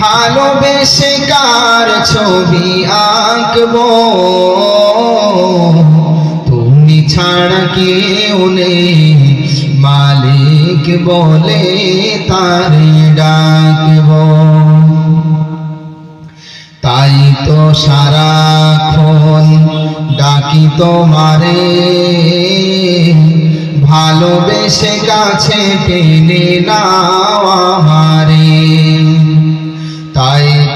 ভালোবেসে কার ছবি আঁকবো? তুমি ছাড়া কেউ নেই, মালিক বলে তার ডাকবো। তাই তো সারাক্ষণ ডাকি তোমারে, ভালোবেসে কাছে টেনে নাও আমারে।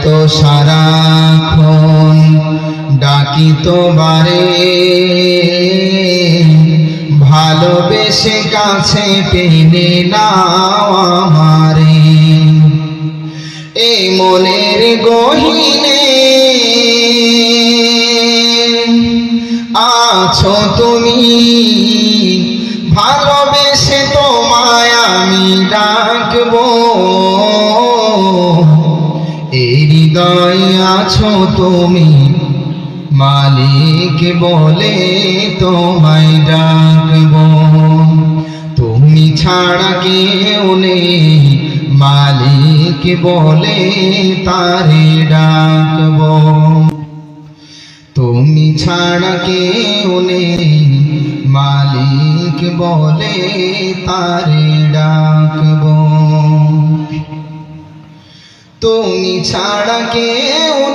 তো সারাক্ষণ ডাকি তোমারে ভালোবেসে কাছে টেনে নাও আমারে। এই মনের গহিনে আছো তুমি। ভালোবেসে তোমায় আমি ডাকবো। আছো তুমি? মালিক বলে তোমায় ডাকবো। তুমি ছাড়া কেউ নেই, মালিক বলে তারে ডাকব। তুমি ছাড়া কেউ নেই, মালিক বলে তারে ডাকব। তুমি ছাড়া কেউ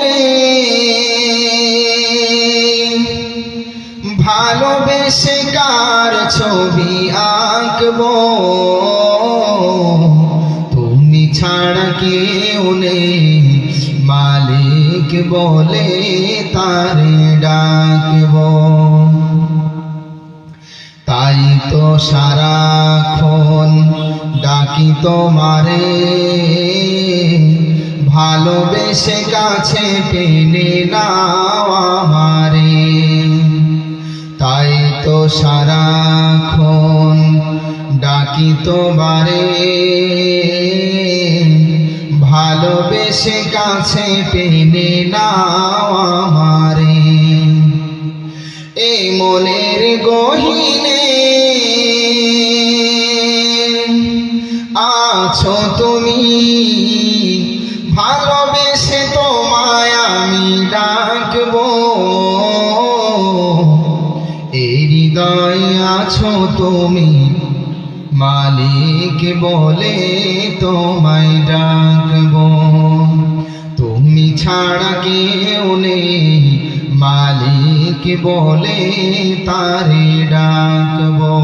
ভালোবেসে কার ছবি আঁকবো? তুমি ছাড়া কেউ নেই। মালিক বলে তারে ডাকব। তাই তো সারাক্ষণ ডাকি তোমারে। ভালোবেসে কাছে টেনে নাও আমারে। তাই তো সারাক্ষণ ডাকি তোমারে। ভালোবেসে কাছে টেনে নাও আমারে। এই মনের গহিনে ভালোবেসে তোমায় আমি ডাকবো। এই হৃদয় আছো তুমি, মালিক বলে তোমায় ডাকবো। তুমি ছাড়া কেউ নেই, মালিক বলে তারে ডাকবো।